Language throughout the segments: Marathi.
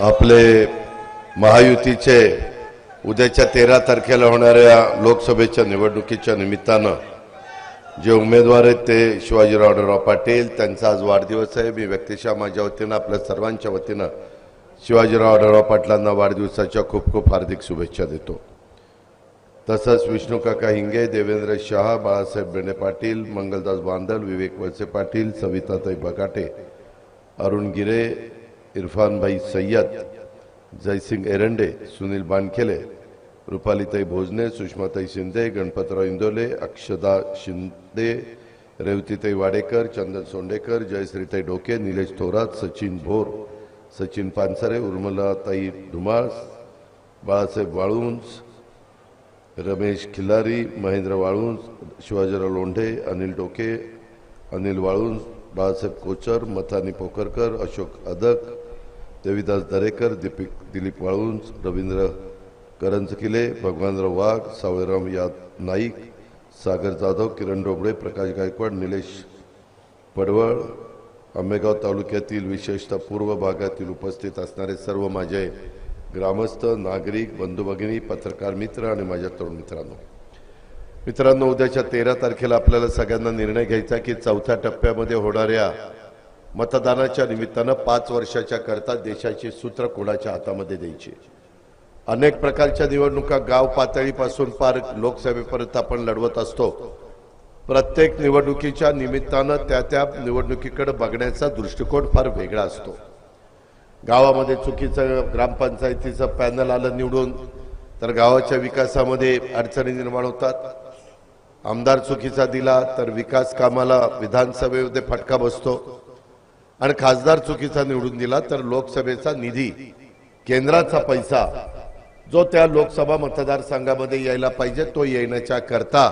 आपले महायुतीचे उद्याच्या तेरा तारखेला होणाऱ्या लोकसभेच्या निवडणुकीच्या निमित्तानं जे उमेदवार आहेत ते शिवाजीरावराव पाटील त्यांचा आज वाढदिवस आहे. मी व्यक्तिशः माझ्या वतीनं आपल्या सर्वांच्या वतीनं शिवाजीराव पाटलांना वाढदिवसाच्या खूप खूप हार्दिक शुभेच्छा देतो. तसंच विष्णू काका हिंगे देवेंद्र शहा बाळासाहेब बेंडे पाटील मंगलदास बांदल विवेक वळसे पाटील सविताताई बगाटे अरुण गिरे इरफानभाई सय्यद जयसिंग एरंडे सुनील बानखेले रुपालीताई भोजने सुषमाताई शिंदे गणपतराव इंदोले अक्षदा शिंदे रेवतीताई वाडेकर चंदन सोंडेकर जयश्रीताई डोके निलेश थोरात सचिन भोर सचिन पानसरे उर्मलाताई धुमाळ बाळासाहेब वाळुंज रमेश खिल्लारी महेंद्र वाळुंज शिवाजीराव लोंढे अनिल डोके अनिल वाळुंज बाळासाहेब कोचर मथानी पोकरकर अशोक अदक देविदास दरेकर दीपिक दिलीप वाळुंज रवींद्र करंजकिले भगवानराव वाघ सावळेराम याद नाईक सागर जाधव किरण डोबळे प्रकाश गायकवाड निलेश पडवळ आंबेगाव तालुक्यातील विशेषतः पूर्व भागातील उपस्थित असणारे सर्व माझे ग्रामस्थ नागरिक बंधू भगिनी पत्रकार मित्र आणि माझ्या तरुण मित्रांनो. मित्रांनो उद्याच्या तेरा तारखेला आपल्याला सगळ्यांना निर्णय घ्यायचा की चौथ्या टप्प्यामध्ये होणाऱ्या मतदानाच्या निमित्तानं पाच वर्षाच्या करता देशाची सूत्र कोणाच्या हातामध्ये द्यायची? अनेक प्रकारच्या निवडणुका गाव पातळीपासून पार लोकसभेपर्यंत आपण लढवत असतो. प्रत्येक निवडणुकीच्या निमित्तानं त्या त्या निवडणुकीकडे बघण्याचा दृष्टिकोन फार वेगळा असतो. गावामध्ये चुकीचं ग्रामपंचायतीचं पॅनल आलं निवडून तर गावाच्या विकासामध्ये अडचणी निर्माण होतात. आमदार चुकीचा दिला तर विकास कामाला विधानसभेमध्ये फटका बसतो. आणि खासदार चुकीचा निवडून दिला तर लोकसभेचा निधी केंद्राचा पैसा जो त्या लोकसभा मतदारसंघामध्ये यायला पाहिजे तो येण्याच्या करता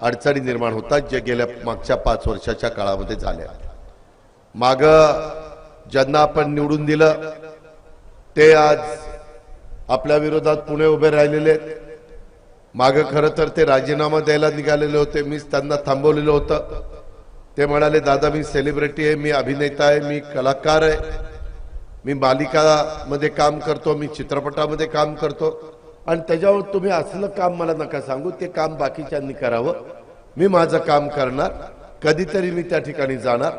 अडचणी निर्माण होतात जे गेल्या मागच्या पाच वर्षाच्या काळामध्ये झाल्या. माग ज्यांना आपण निवडून दिलं ते आज आपल्या विरोधात पुणे उभे राहिलेले आहेत. माग खरं तर ते राजीनामा द्यायला निघालेले होते. मीच त्यांना थांबवलेलं होतं. ते म्हणाले दादा मी सेलिब्रिटी आहे मी अभिनेता आहे मी कलाकार आहे. मी मालिकामध्ये काम करतो मी चित्रपटामध्ये काम करतो. आणि त्याच्यावर तुम्ही असलं काम मला नका सांगू ते काम बाकीच्यांनी करावं. मी माझं काम करणार. कधीतरी मी त्या ठिकाणी जाणार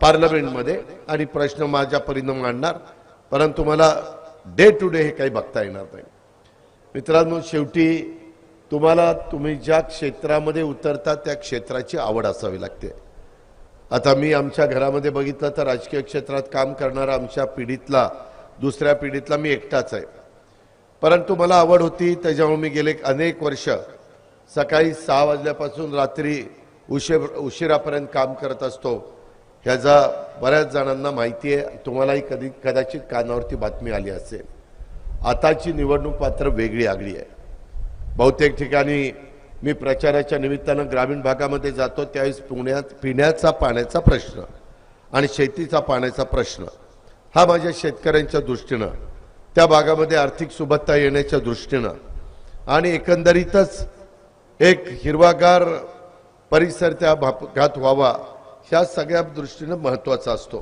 पार्लमेंटमध्ये आणि प्रश्न माझ्या परिणाम मांडणार परंतु मला डे टू डे हे काही बघता येणार नाही. मित्रांनो शेवटी तुम्हाला तुम्ही ज्या क्षेत्रामध्ये उतरता त्या क्षेत्राची आवड असावी लागते. आता मी आमच्या घरामध्ये बघितलं तर राजकीय क्षेत्रात काम करणारा आमच्या पिढीतला दुसऱ्या पिढीतला मी एकटाच आहे. परंतु मला आवड होती त्याच्यामुळे मी गेले अनेक वर्ष सकाळी सहा वाजल्यापासून रात्री उशीर उशिरापर्यंत काम करत असतो. ह्याचा बऱ्याच जणांना माहिती आहे तुम्हालाही कधी कदाचित कानावरती बातमी आली असेल. आताची निवडणूक मात्र वेगळी आगळी आहे. बहुतेक ठिकाणी मी प्रचाराच्या निमित्तानं ग्रामीण भागामध्ये जातो त्यावेळेस पुण्यात पिण्याचा पाण्याचा प्रश्न आणि शेतीचा पाण्याचा प्रश्न हा माझ्या शेतकऱ्यांच्या दृष्टीनं त्या भागामध्ये आर्थिक सुबत्ता येण्याच्या दृष्टीनं आणि एकंदरीतच एक हिरवागार परिसर त्या भागात व्हावा ह्या सगळ्या दृष्टीनं महत्त्वाचा असतो.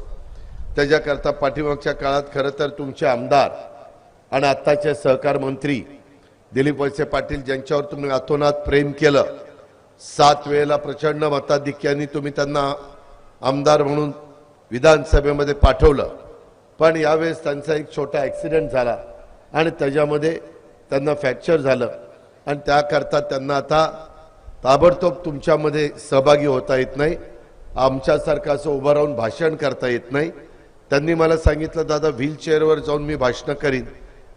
त्याच्याकरता पाठीमागच्या काळात खरं तर तुमचे आमदार आणि आत्ताचे सहकार मंत्री दिलीप वळसे पाटील ज्यांच्यावर तुम्ही अतोनात प्रेम केलं सात वेळेला प्रचंड मताधिक्याने तुम्ही त्यांना आमदार म्हणून विधानसभेमध्ये पाठवलं. पण यावेळेस त्यांचा एक छोटा ॲक्सिडेंट झाला आणि त्याच्यामध्ये त्यांना फ्रॅक्चर झालं. आणि त्याकरता त्यांना आता ताबडतोब तुमच्यामध्ये सहभागी होता येत नाही. आमच्यासारखं असं उभं राहून भाषण करता येत नाही. त्यांनी मला सांगितलं दादा व्हीलचेअरवर जाऊन मी भाषणं करीन.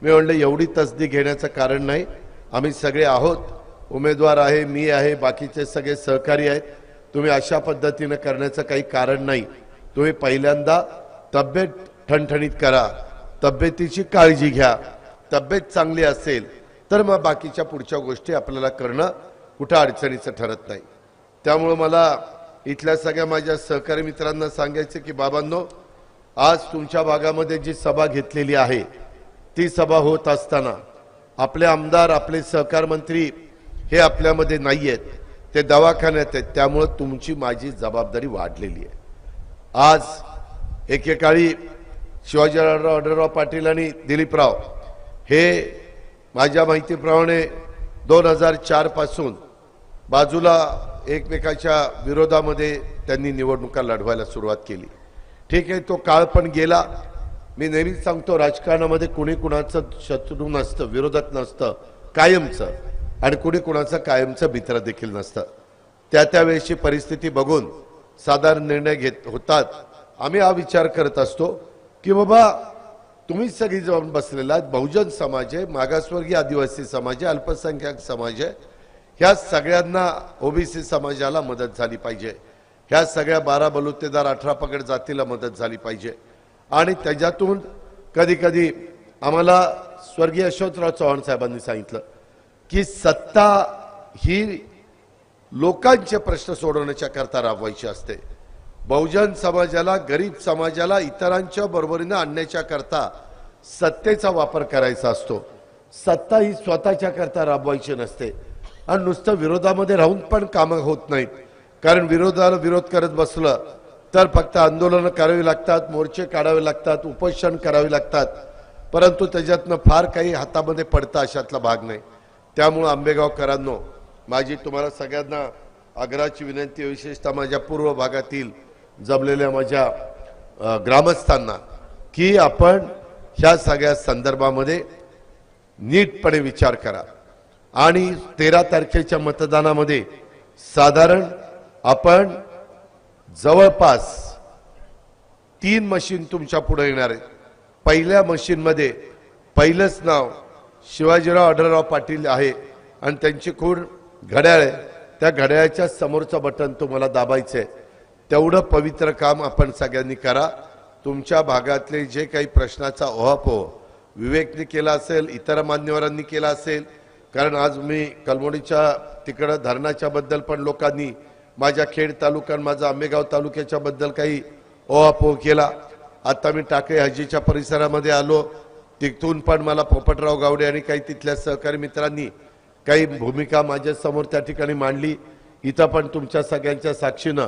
मी म्हणलं एवढी तसदी घेण्याचं कारण नाही. आम्ही सगळे आहोत. उमेदवार आहे मी आहे बाकीचे सगळे सहकारी आहेत. तुम्ही अशा पद्धतीनं करण्याचं काही कारण नाही. तुम्ही पहिल्यांदा तब्येत ठणठणीत करा. तब्येतीची काळजी घ्या. तब्येत चांगली असेल तर मग बाकीच्या पुढच्या गोष्टी आपल्याला करणं कुठं अडचणीचं ठरत नाही. त्यामुळं मला इथल्या सगळ्या माझ्या सहकारी मित्रांना सांगायचं की बाबांनो आज तुमच्या भागामध्ये जी सभा घेतलेली आहे ती सभा होत असताना आपले आमदार आपले सहकार मंत्री हे आपल्यामध्ये नाही आहेत ते दवाखान्यात आहेत. त्यामुळं तुमची माझी जबाबदारी वाढलेली आहे. आज एकेकाळी शिवाजीराव अडरराव पाटील आणि दिलीपराव हे माझ्या माहितीप्रमाणे दोन हजार चारपासून बाजूला एकमेकाच्या विरोधामध्ये त्यांनी निवडणुका लढवायला सुरुवात केली. ठीक आहे तो काळ पण गेला. मी नेहमीच सांगतो राजकारणामध्ये कुणी कुणाचं शत्रू नसतं विरोधात नसतं कायमचं. आणि कुणी कुणाचं कायमचं मित्र देखील नसतं. त्या त्यावेळेची परिस्थिती बघून साधारण निर्णय घेत होतात. आम्ही हा विचार करत असतो की बाबा तुम्ही सगळी जाऊन बसलेला बहुजन समाज आहे मागासवर्गीय आदिवासी समाज आहे अल्पसंख्याक समाज आहे. ह्या सगळ्यांना ओबीसी समाजाला मदत झाली पाहिजे. ह्या सगळ्या बारा बलुतेदार अठरा पकड जातीला मदत झाली पाहिजे. आणि त्याच्यातून कधी कधी आम्हाला स्वर्गीय यशवंतराव चव्हाण साहेबांनी सांगितलं की सत्ता ही लोकांचे प्रश्न सोडवण्याच्या करता राबवायची असते. बहुजन समाजाला गरीब समाजाला इतरांच्या बरोबरीनं आणण्याच्या करता सत्तेचा वापर करायचा असतो. सत्ता ही स्वतःच्या करता राबवायची नसते. आणि नुसतं विरोधामध्ये राहून पण कामं होत नाहीत. कारण विरोधाला विरोध करत बसलं तर फक्त आंदोलनं करावी लागतात मोर्चे काढावे लागतात उपोषण करावे लागतात. परंतु त्याच्यातनं फार काही हातामध्ये पडतं अशातला भाग नाही. त्यामुळं आंबेगावकरांनो माझी तुम्हाला सगळ्यांना आग्रहाची विनंती विशेषतः माझ्या पूर्व भागातील जमलेल्या माझ्या ग्रामस्थांना की आपण ह्या सगळ्या संदर्भामध्ये नीटपणे विचार करा. आणि तेरा तारखेच्या मतदानामध्ये साधारण आपण जवळपास तीन मशीन तुमच्यापुढे येणार आहेत. पहिल्या मशीनमध्ये पहिलंच नाव शिवाजीराव आढळराव पाटील आहे आणि त्यांची खूण घड्याळ आहे. त्या घड्याळाच्या समोरचं बटन तुम्हाला दाबायचं आहे. तेवढं पवित्र काम आपण सगळ्यांनी करा. तुमच्या भागातले जे काही प्रश्नाचा ओहापोह हो, विवेकने केला असेल इतर मान्यवरांनी केला असेल कारण आज मी कलमोडीच्या तिकडं धरणाच्या बद्दल पण लोकांनी माझ्या खेड तालुका माझा आंबेगाव तालुक्याच्या बद्दल काही ओहापोह केला. आता मी टाकळे हजीच्या परिसरामध्ये आलो. तिथून पण मला पोपटराव गावडे आणि काही तिथल्या सहकारी मित्रांनी काही भूमिका माझ्यासमोर त्या ठिकाणी मांडली. इथं पण तुमच्या सगळ्यांच्या साक्षीनं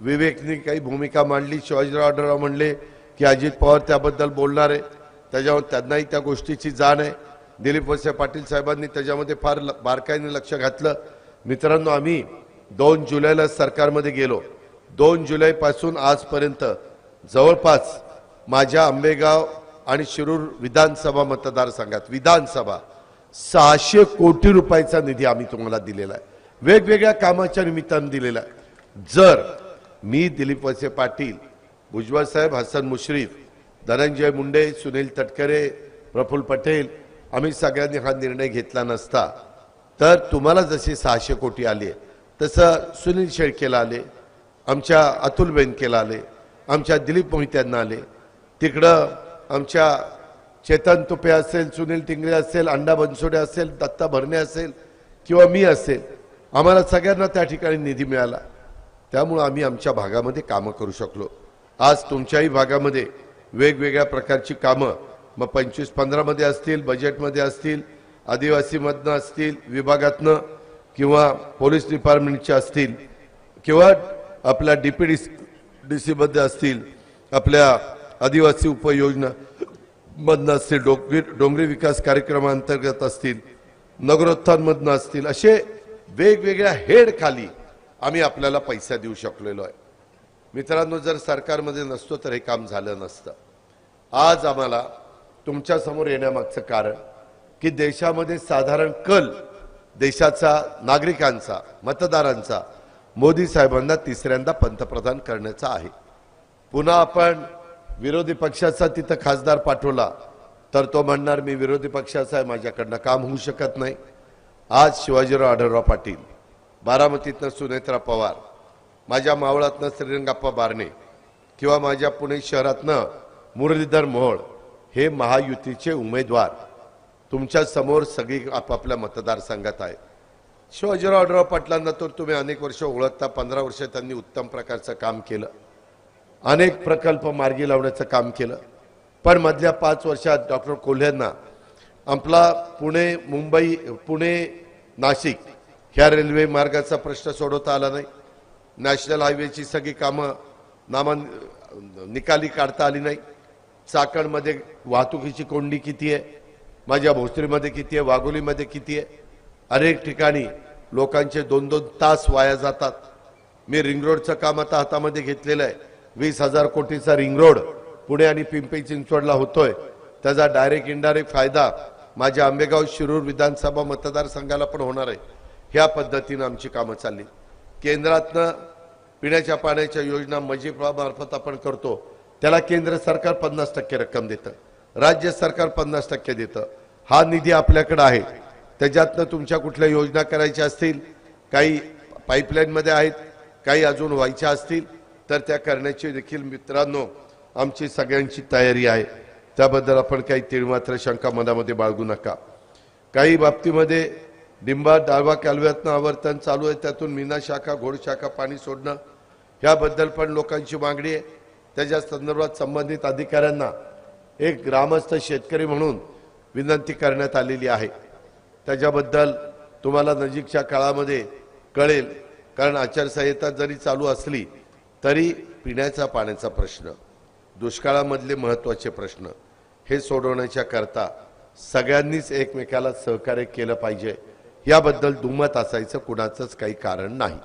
विवेकनी काही भूमिका मांडली. शिवाजीराव आढळराव म्हणले की अजित पवार त्याबद्दल बोलणार आहे. त्याच्यावर त्यांनाही त्या गोष्टीची जाण आहे. दिलीप वळसे पाटील साहेबांनी त्याच्यामध्ये फार ल- बारकाईने लक्ष घातलं. मित्रांनो आम्ही दोन जुलैला सरकारमध्ये गेलो. दोन जुलैपासून आजपर्यंत जवळपास माझ्या आंबेगाव आणि शिरूर विधानसभा मतदारसंघात विधानसभा सहाशे कोटी रुपयाचा निधी आम्ही तुम्हाला दिलेला आहे. वेगवेगळ्या कामाच्या निमित्तानं दिलेला आहे. जर मी दिलीप वसे पाटील भुजबळ साहेब हसन मुश्रीफ धनंजय मुंडे सुनील तटकरे प्रफुल्ल पटेल आम्ही सगळ्यांनी हा निर्णय घेतला नसता तर तुम्हाला जशी सहाशे कोटी आली आहे तसं सुनील शेळकेला आले आमच्या अतुल बेनकेला आले आमच्या दिलीप मोहित्यांना आले. तिकडं आमच्या चेतन तुपे असेल सुनील टिंगरे असेल अंडा बनसोडे असेल दत्ता भरणे असेल किंवा मी असेल आम्हाला सगळ्यांना त्या ठिकाणी निधी मिळाला. त्यामुळं आम्ही आमच्या भागामध्ये कामं करू शकलो. आज तुमच्याही भागामध्ये वेगवेगळ्या प्रकारची कामं मग पंचवीस पंधरामध्ये असतील बजेटमध्ये असतील आदिवासीमधनं असतील विभागातनं किंवा पोलीस डिपार्टमेंटच्या असतील किंवा आपल्या डी पी डी डी सीमध्ये असतील आपल्या आदिवासी उपयोजना मधनं असतील डोंगरी डोंगरी विकास कार्यक्रमांतर्गत असतील नगरोत्थानमधनं असतील असे वेगवेगळ्या हेड खाली आम्ही आपल्याला पैसा देऊ शकलेलो आहे. मित्रांनो जर सरकारमध्ये नसतो तर हे काम झालं नसतं. आज आम्हाला तुमच्यासमोर येण्यामागचं कारण की देशामध्ये साधारण कल देशाचा नागरिकांचा मतदारांचा मोदी साहेबांना तिसऱ्यांदा पंतप्रधान करण्याचा आहे. पुन्हा आपण विरोधी पक्षाचा तिथं खासदार पाठवला तर तो म्हणणार मी विरोधी पक्षाचा आहे माझ्याकडनं काम होऊ शकत नाही. आज शिवाजीराव आढळराव पाटील बारामतीतनं सुनेत्रा पवार माझ्या मावळातनं श्रीरंगाप्पा बारणे किंवा माझ्या पुणे शहरातनं मुरलीधर मोहोळ हे महायुतीचे उमेदवार तुमच्यासमोर सगळी आपापल्या मतदारसंघात आहे. शिवाजीराव आढळराव पाटलांना तर तुम्ही अनेक वर्ष ओळखता पंधरा वर्ष त्यांनी उत्तम प्रकारचं काम केलं. अनेक प्रकल्प मार्गी लावण्याचं काम केलं. पण मधल्या पाच वर्षात डॉक्टर कोल्ह्यांना आपला पुणे मुंबई पुणे नाशिक ह्या रेल्वे मार्गाचा प्रश्न सोडवता आला नाही. नॅशनल हायवेची सगळी कामं नामा निकाली काढता आली नाही. चाकणमध्ये वाहतुकीची कोंडी किती आहे? माझ्या भोसरीमध्ये किती आहे वाघोलीमध्ये किती आहे? अनेक ठिकाणी लोकांचे दोन दोन तास वाया जातात. मी रिंग रोडचं काम आता हातामध्ये घेतलेलं आहे. वीस हजार कोटीचा रिंग रोड पुणे आणि पिंपरी चिंचवडला होतोय. त्याचा डायरेक्ट इनडायरेक्ट फायदा माझ्या आंबेगाव शिरूर विधानसभा मतदारसंघाला पण होणार आहे. ह्या पद्धतीनं आमची कामं चालली. केंद्रातनं पिण्याच्या पाण्याच्या योजना मजीफामार्फत आपण करतो. त्याला केंद्र सरकार पन्नास टक्के रक्कम देतं. राज्य सरकार पन्नास टक्के देतं. हा निधी आपल्याकडे आहे. त्याच्यातनं तुमच्या कुठल्या योजना करायच्या असतील काही पाईपलाईनमध्ये आहेत काही अजून व्हायच्या असतील तर त्या करण्याची देखील मित्रांनो आमची सगळ्यांची तयारी आहे. त्याबद्दल आपण काही तिळमात्र शंका मनामध्ये बाळगू नका. काही बाबतीमध्ये डिंबा डाळवा कालव्यातनं आवर्तन चालू आहे. त्यातून मीना शाखा घोड शाखा पाणी सोडणं. ह्याबद्दल पण लोकांची मागणी आहे. त्याच्या संदर्भात संबंधित अधिकाऱ्यांना एक ग्रामस्थ शेतकरी म्हणून विनंती करण्यात आलेली आहे. त्याच्याबद्दल तुम्हाला नजीकच्या काळामध्ये कळेल कारण आचारसंहिता जरी चालू असली तरी पिण्याचा पाण्याचा प्रश्न दुष्काळामधले महत्त्वाचे प्रश्न हे सोडवण्याच्या करता सगळ्यांनीच एकमेकाला सहकार्य केलं पाहिजे. याबद्दल दुमत असायचं कुणाचंच काही कारण नाही.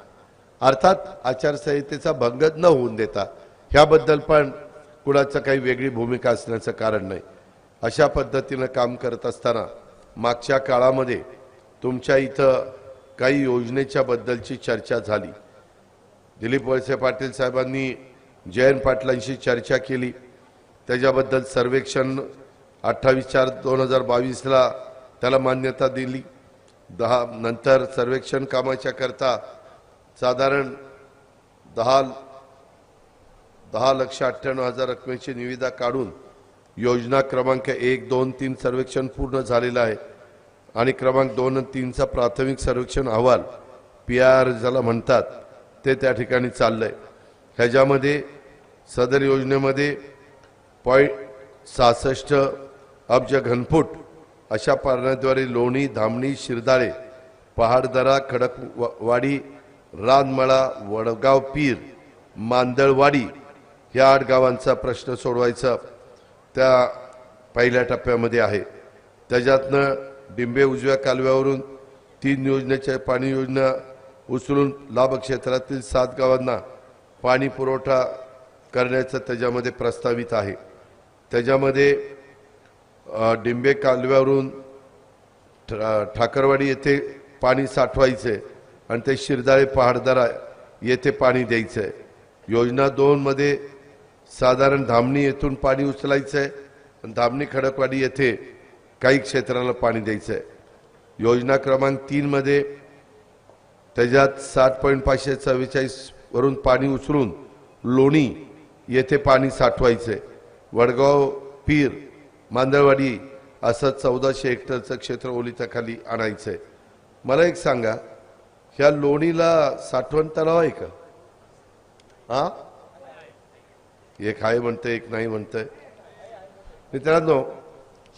अर्थात आचारसंहितेचा भंग न होऊन देता ह्याबद्दल पण कुणाचं काही वेगळी भूमिका असण्याचं कारण नाही. अशा पद्धतीनं काम करत असताना मागच्या काळामध्ये तुमच्या इथं काही योजनेच्या बद्दलची चर्चा झाली. दिलीप वळसे पाटील साहेबांनी जयंत पाटलांशी चर्चा केली. त्याच्याबद्दल सर्वेक्षण अठ्ठावीस चार दोन हजार बावीसला त्याला मान्यता दिली. दहा नंतर सर्वेक्षण कामाच्या करता साधारण दहा दहा लक्ष अठ्ठ्याण्णव हजार रकमेची निविदा काढून योजना क्रमांक एक दोन तीन सर्वेक्षण पूर्ण झालेलं आहे. आणि क्रमांक दोन आणि तीनचा प्राथमिक सर्वेक्षण अहवाल पी आर ज्याला म्हणतात. ते त्या ठिकाणी चाललं आहे ह्याच्यामध्ये सदर योजनेमध्ये पॉईंट सहासष्ट अब्ज घनफूट अशा पाण्याद्वारे लोणी धामणी शिरदाळे पहाडदरा खडकवाडी रानमळा वडगाव पीर मांदळवाडी या आठ गावांचा प्रश्न सोडवायचा त्या पहिल्या टप्प्यामध्ये आहे. त्याच्यातनं डिंबे उजव्या कालव्यावरून तीन योजनेच्या पाणी योजना उचलून लाभ क्षेत्रातील सात गावांना पाणी पुरवठा करण्याचं त्याच्यामध्ये प्रस्तावित आहे. त्याच्यामध्ये डिंबे कालव्यावरून ठाकरवाडी येथे पाणी साठवायचे आणि ते शिरदाळे पहाडदरा येथे पाणी द्यायचं आहे योजना दोनमध्ये साधारण धामणी येथून पाणी उचलायचंय आणि धामणी खडकवाडी येथे काही क्षेत्राला पाणी द्यायचं आहे योजना क्रमांक तीनमध्ये त्याच्यात सात पॉईंट पाचशे चव्वेचाळीस वरून पाणी उचलून लोणी येथे पाणी साठवायचं आहे वडगाव पीर मांदळवाडी असं चौदाशे हेक्टरचं क्षेत्र ओलिताखाली आणायचंय. मला एक सांगा ह्या लोणीला साठवण तलाव आहे का? हा एक आहे म्हणतंय एक नाही म्हणतंय. मित्रांनो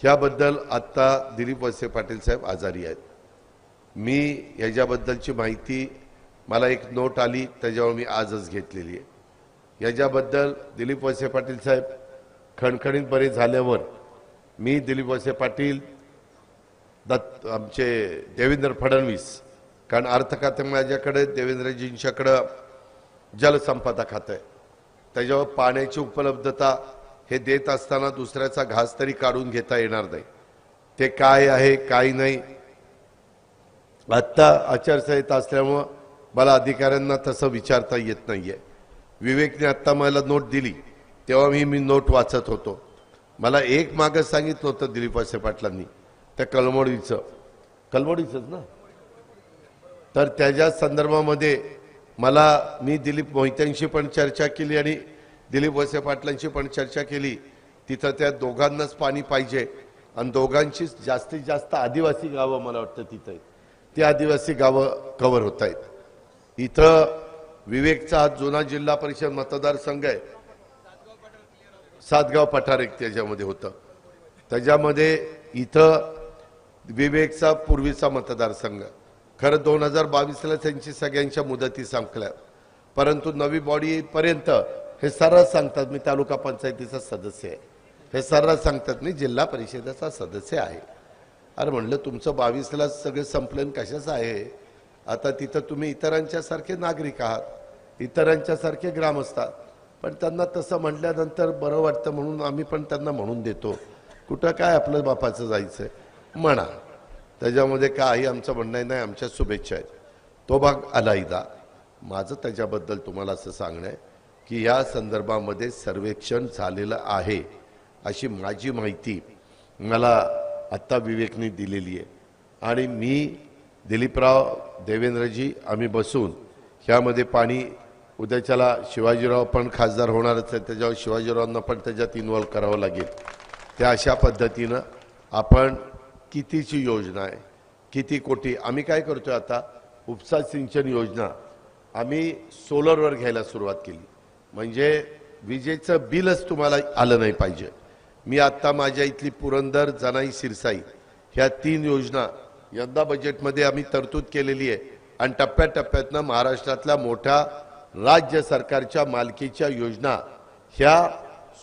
ह्याबद्दल आत्ता दिलीप वळसे पाटील साहेब आजारी आहेत. मी याच्याबद्दलची माहिती मला एक नोट आली त्याच्यावर मी आजच घेतलेली आहे. याच्याबद्दल दिलीप वळसे पाटील साहेब खणखणीत बरे झाल्यावर मी दिलीप वळसे पाटील दत्त आमचे देवेंद्र फडणवीस कारण अर्थ खाते माझ्याकडे देवेंद्रजींच्याकडं जलसंपदा खातं आहे. त्याच्यावर पाण्याची उपलब्धता हे देत असताना दुसऱ्याचा घास तरी काढून घेता येणार नाही. ते काय आहे काय नाही आत्ता आचारसंहिता असल्यामुळं मला अधिकाऱ्यांना तसं विचारता येत नाहीये. विवेकने आत्ता मला नोट दिली तेव्हा मी मी नोट वाचत होतो. मला एक मागं सांगितलं होतं दिलीप वळसे पाटलांनी त्या कलमोडीचं. कलमोडीचंच ना? तर त्याच्या संदर्भामध्ये मला मी दिलीप मोहित्यांशी पण चर्चा केली आणि दिलीप वळसे पाटलांशी पण चर्चा केली. तिथं त्या दोघांनाच पाणी पाहिजे. आणि दोघांशीच जास्तीत जास्त आदिवासी गावं मला वाटतं तिथं ते ती आदिवासी गावं कव्हर होत आहेत. इथं विवेकचा हा जुना जिल्हा परिषद मतदारसंघ आहे. सातगाव पठार एक त्याच्यामध्ये होतं. त्याच्यामध्ये इथं विवेकचा पूर्वीचा मतदारसंघ. खरं दोन हजार बावीसला त्यांची सगळ्यांच्या मुदती संपल्या. परंतु नवी बॉडीपर्यंत हे सरळ सांगतात मी तालुका पंचायतीचा सदस्य आहे. हे सर्रास सांगतात मी जिल्हा परिषदेचा सदस्य आहे. अरे म्हणलं तुमचं बावीसला सगळे संपलं कशाचं आहे? आता तिथं तुम्ही इतरांच्यासारखे नागरिक आहात इतरांच्यासारखे ग्राम ग्रामस्थ आहात पण त्यांना तसं म्हटल्यानंतर बरं वाटतं म्हणून आम्ही पण त्यांना म्हणून देतो. कुठं काय आपलं बापाचं जायचं म्हणा. त्याच्यामध्ये काही आमचं म्हणणं आहे, नाही आमच्या शुभेच्छा आहेत. तो भाग अलाईदा माझं त्याच्याबद्दल तुम्हाला असं सांगणं आहे की या संदर्भामध्ये सर्वेक्षण झालेलं आहे अशी माझी माहिती मला आत्ता विवेकने दिलेली आहे. आणि मी दिलीपराव देवेंद्रजी आम्ही बसून ह्यामध्ये पाणी उद्याच्याला शिवाजीराव पण खासदार होणारच आहे त्याच्यावर शिवाजीरावांना पण त्याच्यात इन्व्हॉल्व करावं लागेल. त्या अशा पद्धतीनं आपण कितीची योजना आहे? किती कोटी? आम्ही काय करतोय आता? उपसा सिंचन योजना. आम्ही सोलरवर घ्यायला सुरुवात केली. म्हणजे विजेचं बिलच तुम्हाला आलं नाही पाहिजे. मी आत्ता माझ्या इथली पुरंदर जनाई सिरसाई ह्या तीन योजना यंदा बजेटमध्ये आम्ही तरतूद केलेली आहे. आणि टप्प्याटप्प्यातनं महाराष्ट्रातल्या मोठ्या राज्य सरकारच्या मालकीच्या योजना ह्या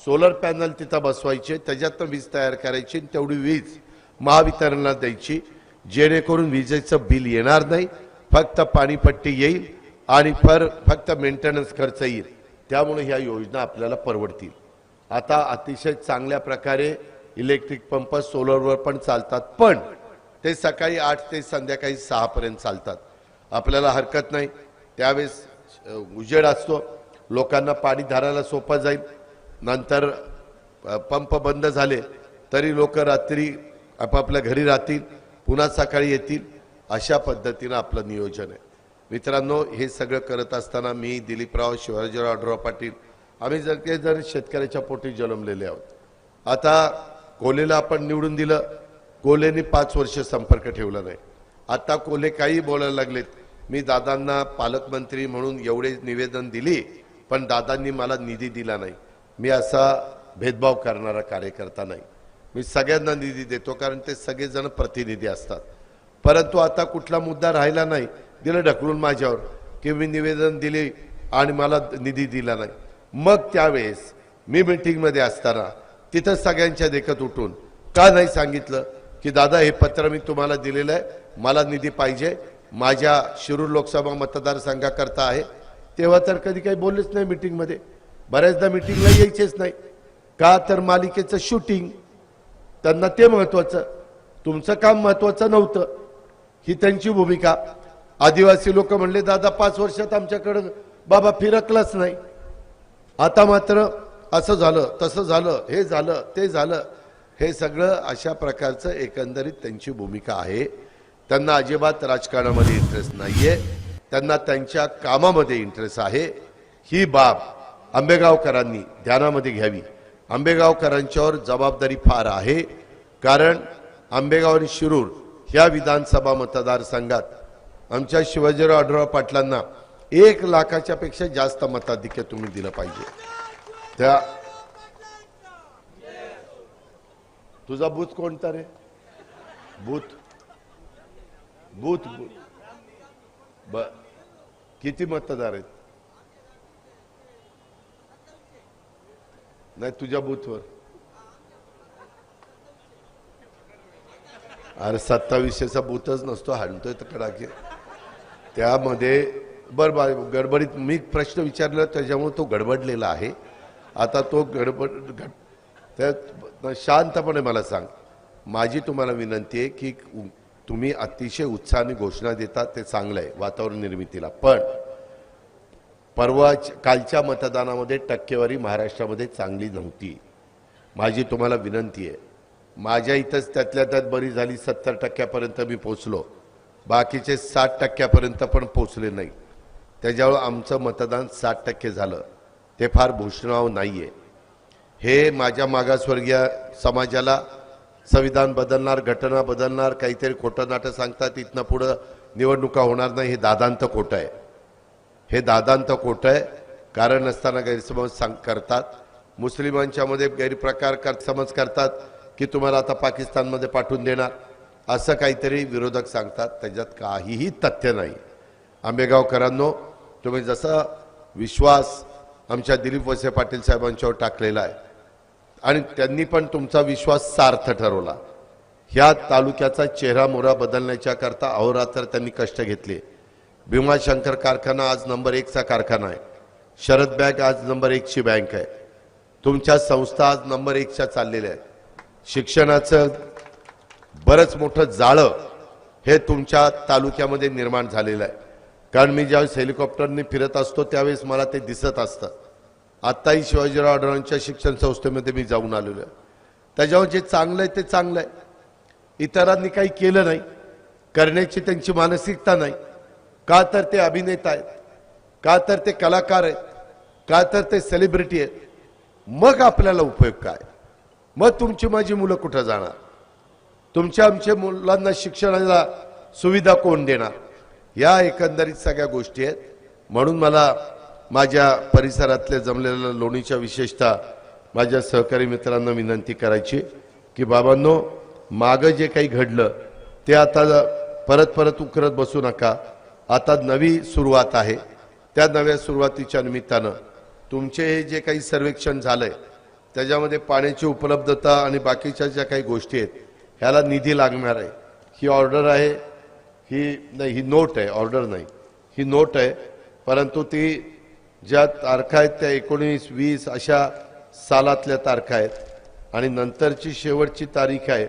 सोलर पॅनल तिथं बसवायचे त्याच्यातनं वीज तयार करायची आणि तेवढी वीज महावितरणला द्यायची. जेणेकरून विजेचं बिल येणार नाही. फक्त पाणीपट्टी येईल आणि पर फक्त मेंटेनन्स खर्च येईल. त्यामुळे ह्या योजना आपल्याला परवडतील. आता अतिशय चांगल्या प्रकारे इलेक्ट्रिक पंप सोलरवर पण चालतात. पण ते सकाळी आठ ते संध्याकाळी सहापर्यंत चालतात. आपल्याला हरकत नाही. त्यावेळेस उजेड असतो. लोकांना पाणी धारायला सोपं जाईल. नंतर पंप बंद झाले तरी लोक रात्री आपापल्या घरी राहतील पुन्हा सकाळी येतील अशा पद्धतीनं आपलं नियोजन आहे. मित्रांनो हे सगळं करत असताना मी दिलीपराव शिवाजीराव आढराव पाटील आम्ही जर ते जर शेतकऱ्याच्या पोटी जन्मलेले आहोत. आता कोलेला आपण निवडून दिलं कोलेने पाच वर्ष संपर्क ठेवला नाही. आता कोले काही बोलायला लागलेत. मी दादांना पालकमंत्री म्हणून एवढे निवेदन दिली पण दादांनी मला निधी दिला नाही. मी असा भेदभाव करणारा कार्यकर्ता नाही. मी सगळ्यांना निधी देतो कारण ते सगळेजण प्रतिनिधी असतात. परंतु आता कुठला मुद्दा राहिला नाही दिलं ढकलून माझ्यावर की मी निवेदन दिले आणि मला निधी दिला नाही. मग त्यावेळेस मी मीटिंगमध्ये असताना तिथं सगळ्यांच्या देखत उठून का नाही सांगितलं की दादा हे पत्र मी तुम्हाला दिलेलं आहे मला निधी पाहिजे माझ्या शिरूर लोकसभा मतदारसंघाकरता आहे. तेव्हा तर कधी काही बोललेच नाही मीटिंगमध्ये. बऱ्याचदा मीटिंगला यायचेच नाही. का तर मालिकेचं शूटिंग त्यांना ते महत्वाचं. तुमचं काम महत्वाचं नव्हतं. ही त्यांची भूमिका. आदिवासी लोक म्हणले दादा पाच वर्षात आमच्याकडं बाबा फिरकलाच नाही. आता मात्र असं झालं तसं झालं हे झालं ते झालं. हे सगळं अशा प्रकारचं एकंदरीत त्यांची भूमिका आहे. त्यांना अजिबात राजकारणामध्ये इंटरेस्ट नाहीये. त्यांना त्यांच्या कामामध्ये इंटरेस्ट आहे. ही बाब आंबेगावकरांनी ध्यानामध्ये घ्यावी. आंबेगावकरांच्यावर जबाबदारी फार आहे. कारण आंबेगाव आणि शिरूर ह्या विधानसभा मतदारसंघात आमच्या शिवाजीराव आढळराव पाटलांना एक लाखाच्या पेक्षा जास्त मताधिक्य तुम्ही दिलं पाहिजे. त्या तुझा बूथ कोणता रे? बूथ. Booth booth. ब किती मतदार आहेत? नाही तुझ्या बूथवर. अरे सत्तावीसशेचा बूथच नसतो हाणतोय तर कडाके. त्यामध्ये बर बर गडबडीत मी प्रश्न विचारला त्याच्यामुळे तो गडबडलेला आहे. आता तो गडबड गड त्या शांतपणे मला सांग. माझी तुम्हाला विनंती आहे की तुम्ही अतिशय उत्साहाने घोषणा देतात ते चांगलं आहे वातावरण निर्मितीला. पण परवा कालच्या मतदानामध्ये टक्केवारी महाराष्ट्रामध्ये चांगली नव्हती. माझी तुम्हाला विनंती आहे. माझ्या इथंच त्यातल्या त्यात बरी झाली सत्तर टक्क्यापर्यंत मी पोचलो बाकीचे साठ टक्क्यापर्यंत पण पोचले नाही. त्याच्यावर आमचं मतदान साठ टक्के झालं. ते फार भूषणाव नाही आहे हे माझ्या मागासवर्गीय समाजाला संविधान बदलणार घटना बदलणार काहीतरी खोटं नाटं सांगतात इथनं पुढं निवडणुका होणार नाही हे दादांत खोटं आहे. हे दादांत खोटं आहे? कारण नसताना गैरसमज सांग करतात. मुस्लिमांच्या मध्ये गैरप्रकार कर समज करतात की तुम्हाला आता पाकिस्तानमध्ये पाठवून देणार. असं काहीतरी विरोधक सांगतात. त्याच्यात काहीही तथ्य नाही. आंबेगावकरांनो तुम्ही जसा विश्वास आमच्या दिलीप वसे पाटील साहेबांच्यावर टाकलेला आहे आणि त्यांनी पण तुमचा विश्वास सार्थ ठरवला. ह्या तालुक्याचा चेहरा मोहरा बदलण्याच्या करता अहोरात्र त्यांनी कष्ट घेतले. भीमाशंकर कारखाना आज नंबर एकचा कारखाना आहे. शरद बँक आज नंबर एकची बँक आहे. तुमच्या संस्था आज नंबर एकच्या चाललेल्या आहेत. शिक्षणाचं बरंच मोठं जाळं हे तुमच्या तालुक्यामध्ये निर्माण झालेलं आहे. कारण मी ज्यावेळेस हेलिकॉप्टरने फिरत असतो त्यावेळेस मला ते दिसत असतं. आत्ताही शिवाजीराव आढळरावांच्या शिक्षण संस्थेमध्ये मी जाऊन आलेलो आहे. त्याच्यावर जे चांगलं आहे ते चांगलं आहे. इतरांनी काही केलं नाही. करण्याची त्यांची मानसिकता नाही. का तर ते अभिनेता आहेत का तर ते कलाकार आहेत का तर ते सेलिब्रिटी आहेत. मग आपल्याला उपयोग काय? मग तुमची माझी मुलं कुठं जाणार? तुमच्या आमच्या मुलांना शिक्षणाला सुविधा कोण देणार? या एकंदरीत सगळ्या गोष्टी आहेत. म्हणून मला माझ्या परिसरातल्या जमलेल्या लोणीच्या विशेषतः माझ्या सहकारी मित्रांना विनंती करायची की बाबांनो मागं जे काही घडलं ते आता परत परत उकरत बसू नका. आता नवी सुरुवात आहे. त्या नव्या सुरुवातीच्या निमित्तानं तुमचे हे जे काही सर्वेक्षण झालंय त्याच्यामध्ये पाण्याची उपलब्धता आणि बाकीच्या ज्या काही गोष्टी आहेत ह्याला निधी लागणार आहे. ही ऑर्डर आहे ही नाही ही नोट आहे ऑर्डर नाही. ही नोट आहे परंतु ती ज्या तारखा आहेत त्या एकोणीस वीस अशा सालातल्या तारखा आहेत आणि नंतरची शेवटची तारीख आहे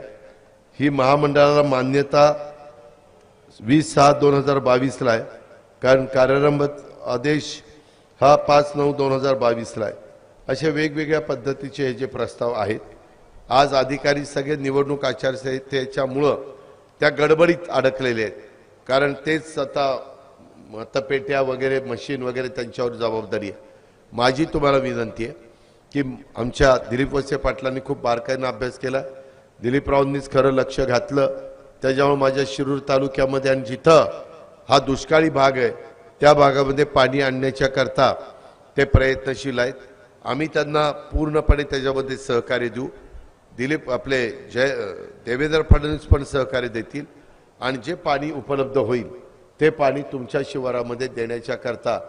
ही महामंडळाला मान्यता वीस सहा दोन हजार बावीसला आहे. कारण कार्यारंभ आदेश हा पाच नऊ दोन हजार बावीसला आहे. असे वेगवेगळ्या पद्धतीचे हे जे प्रस्ताव आहेत आज अधिकारी सगळे निवडणूक आचारसंहितेच्यामुळं त्या गडबडीत अडकलेले आहेत. कारण तेच आता मतपेट्या वगैरे मशीन वगैरे त्यांच्यावर जबाबदारी आहे. माझी तुम्हाला विनंती आहे की आमच्या दिलीप वसे पाटलांनी खूप बारकाईनं अभ्यास केला. दिलीपरावांनीच खरं लक्ष घातलं. त्याच्यामुळे माझ्या शिरूर तालुक्यामध्ये आणि जिथं हा दुष्काळी भाग आहे त्या भागामध्ये पाणी आणण्याच्या करता ते प्रयत्नशील आहेत. आम्ही त्यांना पूर्णपणे त्याच्यामध्ये सहकार्य देऊ. दिलीप आपले जय देवेंद्र फडणवीस पण सहकार्य देतील. आणि जे पाणी उपलब्ध होईल ते पाणी तुमच्या शिवारामध्ये देण्याच्या करता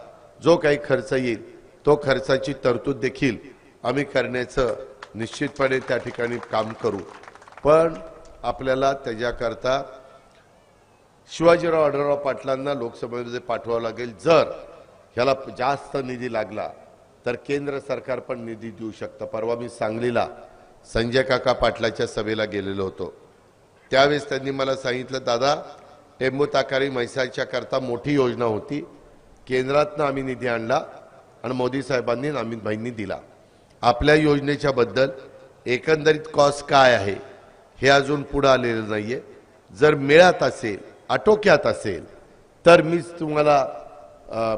जो काही खर्च येईल तो खर्चाची तरतूद देखील आम्ही करण्याचं निश्चितपणे त्या ठिकाणी काम करू. पण आपल्याला त्याच्याकरता शिवाजीराव आढळराव पाटलांना लोकसभेमध्ये पाठवावं लागेल. जर ह्याला जास्त निधी लागला तर केंद्र सरकार पण निधी देऊ शकतं. परवा मी सांगलीला संजय काका पाटलाच्या सभेला गेलेलो होतो. त्यावेळेस त्यांनी मला सांगितलं दादा टेंबू ताकारी म्हैसाळच्या करता मोठी योजना होती. केंद्रातनं आम्ही निधी आणला आणि मोदी साहेबांनी अमित भाईंनी दिला. आपल्या योजनेच्या बद्दल एकंदरीत कॉस्ट काय आहे? हे अजून पुढं आलेलं नाहीये. जर मिळत असेल आटोक्यात असेल तर मीच तुम्हाला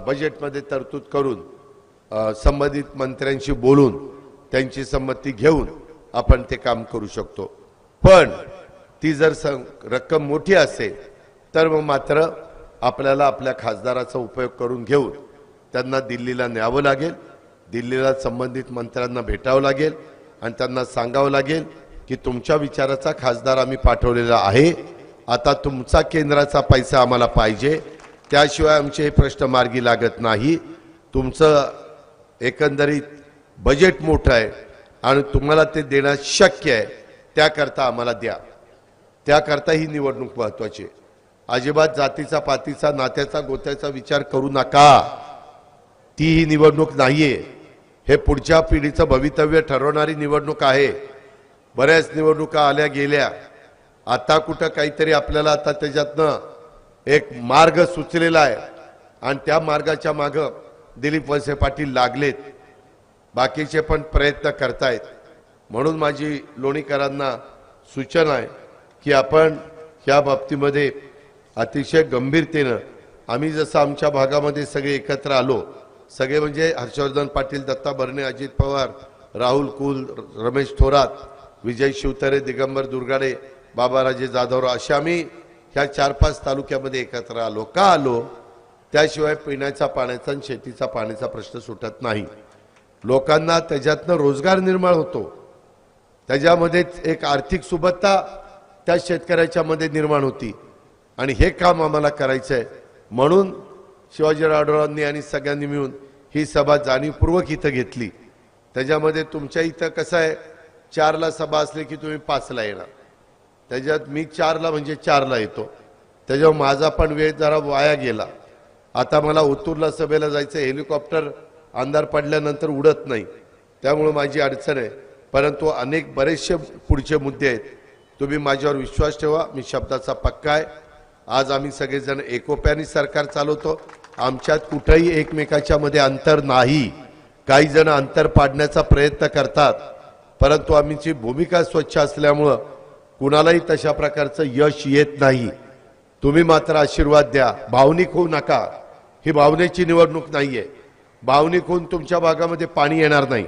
बजेटमध्ये तरतूद करून संबंधित मंत्र्यांशी बोलून त्यांची संमती घेऊन आपण ते काम करू शकतो. पण ती जर सं- रक्कम मोठी असेल तर मग मात्र आपल्याला आपल्या खासदाराचा उपयोग करून घेऊन त्यांना दिल्लीला न्यावं लागेल दिल्लीला संबंधित मंत्र्यांना भेटावं लागेल आणि त्यांना सांगावं लागेल की तुमच्या विचाराचा खासदार आम्ही पाठवलेला आहे. आता तुमचा केंद्राचा पैसा आम्हाला पाहिजे. त्याशिवाय आमचे हे प्रश्न मार्गी लागत नाही. तुमचं एकंदरीत बजेट मोठं आहे आणि तुम्हाला ते देणं शक्य आहे. त्याकरता आम्हाला द्या. त्याकरता ही निवडणूक महत्वाची आहे. अजिबात जातीचा पातीचा नात्याचा गोत्याचा विचार करू नका. ती ही निवडणूक नाहीये. हे पुढच्या पिढीचं भवितव्य ठरवणारी निवडणूक आहे. बऱ्याच निवडणुका आल्या गेल्या. आता कुठं काहीतरी आपल्याला आता त्याच्यातनं एक मार्ग सुचलेला आहे. आणि त्या मार्गाच्या मागं दिलीप वळसे पाटील लागलेत. बाकीचे पण प्रयत्न करतायत. म्हणून माझी लोणीकरांना सूचना आहे की आपण या बाबतीमध्ये अतिशय गंभीरतेनं आम्ही जसं आमच्या भागामध्ये सगळे एकत्र आलो सगळे म्हणजे हर्षवर्धन पाटील दत्ता भरणे अजित पवार राहुल कुल रमेश थोरात विजय शिवतरे दिगंबर दुर्गाडे बाबाराजे जाधवराव असे आम्ही ह्या चार पाच तालुक्यामध्ये एकत्र आलो. का आलो? त्याशिवाय पिण्याचा पाण्याचा आणि शेतीचा पाण्याचा प्रश्न सुटत नाही. लोकांना त्याच्यातनं रोजगार निर्माण होतो. त्याच्यामध्येच एक आर्थिक सुबत्ता त्या शेतकऱ्याच्या मध्ये निर्माण होती. आणि हे काम आम्हाला करायचं आहे म्हणून शिवाजीराव आढळरावांनी आणि सगळ्यांनी मिळून ही सभा जाणीवपूर्वक इथं घेतली. त्याच्यामध्ये तुमच्या इथं कसं आहे? चारला सभा असली की तुम्ही पाचला येणार. त्याच्यात मी चारला म्हणजे चारला येतो. त्याच्यावर माझा पण वेळ जरा वाया गेला. आता मला ओतूरला सभेला जायचं हेलिकॉप्टर अंधार पडल्यानंतर उडत नाही. त्यामुळे माझी अडचण आहे. परंतु अनेक बरेचसे पुढचे मुद्दे आहेत. तुम्ही माझ्यावर विश्वास ठेवा. मी शब्दाचा पक्का आहे. आज आम्ही सगळेजण एकोप्याने सरकार चालवतो. आमच्यात कुठंही एकमेकाच्या मध्ये अंतर नाही. काही जण अंतर पाडण्याचा प्रयत्न करतात. परंतु आमची भूमिका स्वच्छ असल्यामुळं कुणालाही तशा प्रकारचं यश येत नाही. तुम्ही मात्र आशीर्वाद द्या. भावनिक होऊ नका. ही भावनेची निवडणूक नाहीये. भावनिक होऊन तुमच्या भागामध्ये पाणी येणार नाही.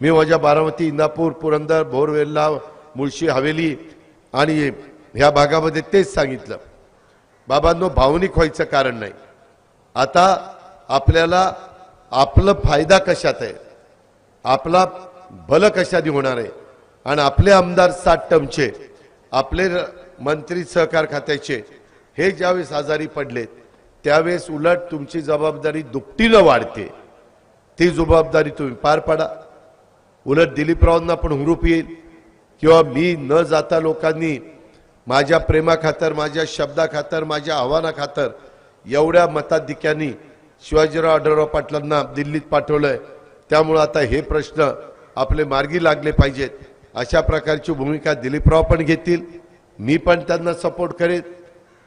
मी माझ्या बारामती इंदापूर पुरंदर भोरवेल्ला मुळशी हवेली आणि ह्या भागामध्ये तेच सांगितलं. बाबांनो भावनिक व्हायचं कारण नाही. आता आपल्याला आपलं फायदा कशात आहे? आपला भलं कशाने होणार आहे? आणि आपले आमदार सात टमचे आपले मंत्री सहकार खात्याचे हे ज्यावेळेस आजारी पडलेत त्यावेळेस उलट तुमची जबाबदारी दुपटीनं वाढते. ती जबाबदारी तुम्ही पार पाडा. उलट दिलीपरावांना पण हुरूप येईल. किंवा मी न जाता लोकांनी माझ्या प्रेमाखातर माझ्या शब्दाखातर माझ्या आव्हानाखातर एवढ्या मताधिक्यांनी शिवाजीराव आढळराव पाटलांना दिल्लीत पाठवलंय. त्यामुळं आता हे प्रश्न आपले मार्गी लागले पाहिजेत. अशा प्रकारची भूमिका दिलीपराव पण घेतील. मी पण त्यांना सपोर्ट करेन.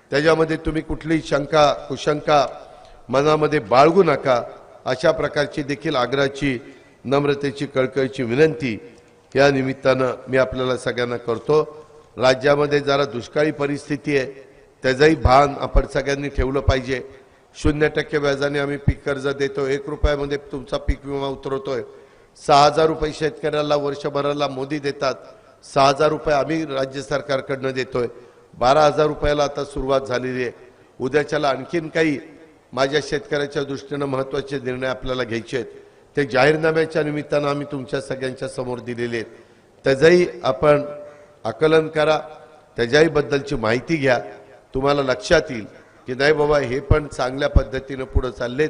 त्याच्यामध्ये तुम्ही कुठलीही शंका कुशंका मनामध्ये बाळगू नका. अशा प्रकारची देखील आग्रहाची नम्रतेची कळकळीची विनंती या निमित्तानं मी आपल्याला सगळ्यांना करतो. राज्यामध्ये जरा दुष्काळी परिस्थिती आहे. त्याचंही भान आपण सगळ्यांनी ठेवलं पाहिजे. शून्य टक्के व्याजाने आम्ही पीक कर्ज देतो. एक रुपयामध्ये तुमचा पीक विमा उतरवतोय. सहा हजार रुपये शेतकऱ्याला वर्षभराला मोदी देतात. सहा हजार रुपये आम्ही राज्य सरकारकडनं देतोय. बारा हजार रुपयाला आता सुरुवात झालेली आहे. उद्याच्याला आणखीन काही माझ्या शेतकऱ्याच्या दृष्टीनं महत्त्वाचे निर्णय आपल्याला घ्यायचे आहेत. ते जाहीरनाम्याच्या निमित्तानं आम्ही तुमच्या सगळ्यांच्या समोर दिलेले आहेत. त्याचंही आपण आकलन करा. त्याच्याही बद्दलची माहिती घ्या. तुम्हाला लक्षात येईल की नाही बाबा हे पण चांगल्या पद्धतीनं पुढं चाललेत.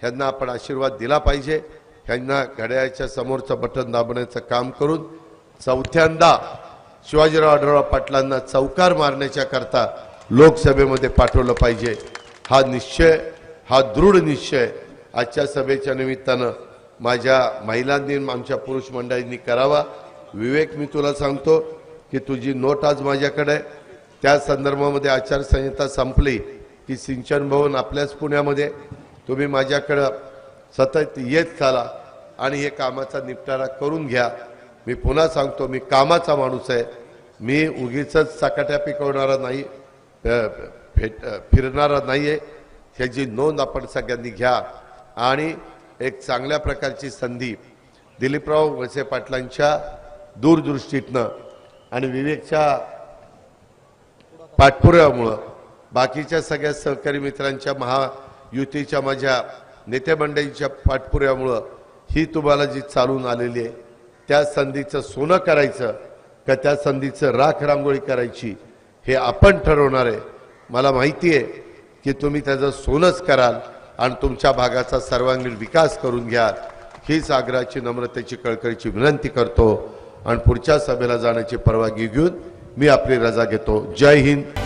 ह्यांना आपण आशीर्वाद दिला पाहिजे. ह्यांना घड्याळच्या समोरचं बटन दाबण्याचं काम करून चौथ्यांदा शिवाजीराव आढळराव पाटलांना चौकार मारण्याच्या करता लोकसभेमध्ये पाठवलं पाहिजे. हा निश्चय हा दृढ निश्चय आजच्या सभेच्या निमित्तानं माझ्या महिलांनी आमच्या पुरुष मंडळींनी करावा. विवेक मी तुला सांगतो की तुझी नोट आज माझ्याकडे त्या संदर्भामध्ये आचारसंहिता संपली की सिंचन भवन आपल्याच पुण्यामध्ये. तुम्ही माझ्याकडं सतत येत चाला आणि हे कामाचा निपटारा करून घ्या. मी पुन्हा सांगतो मी कामाचा माणूस आहे. मी उगीच चकाट्या पिकवणारा नाही फेट फिरणारा नाही आहे ह्याची नोंद आपण सगळ्यांनी घ्या. आणि एक चांगल्या प्रकारची संधी दिलीपराव वळसे पाटलांच्या दूरदृष्टीतनं आणि विवेकच्या पाठपुराव्यामुळं. बाकीच्या सगळ्या सहकारी मित्रांच्या महायुतीच्या माझ्या नेते पाठपुऱ्यामुळं ही तुम्हाला जी चालून आलेली आहे त्या संधीचं सोनं करायचं का त्या संधीचं राख रांगोळी करायची हे आपण ठरवणार आहे. मला माहिती आहे की तुम्ही त्याचं सोनंच कराल आणि तुमच्या भागाचा सर्वांगीण विकास करून घ्याल. हीच आग्रहाची नम्रतेची कळकळीची विनंती करतो. आणि पुढच्या सभेला जाण्याची परवानगी घेऊन मी आपली रजा घेतो. जय हिंद.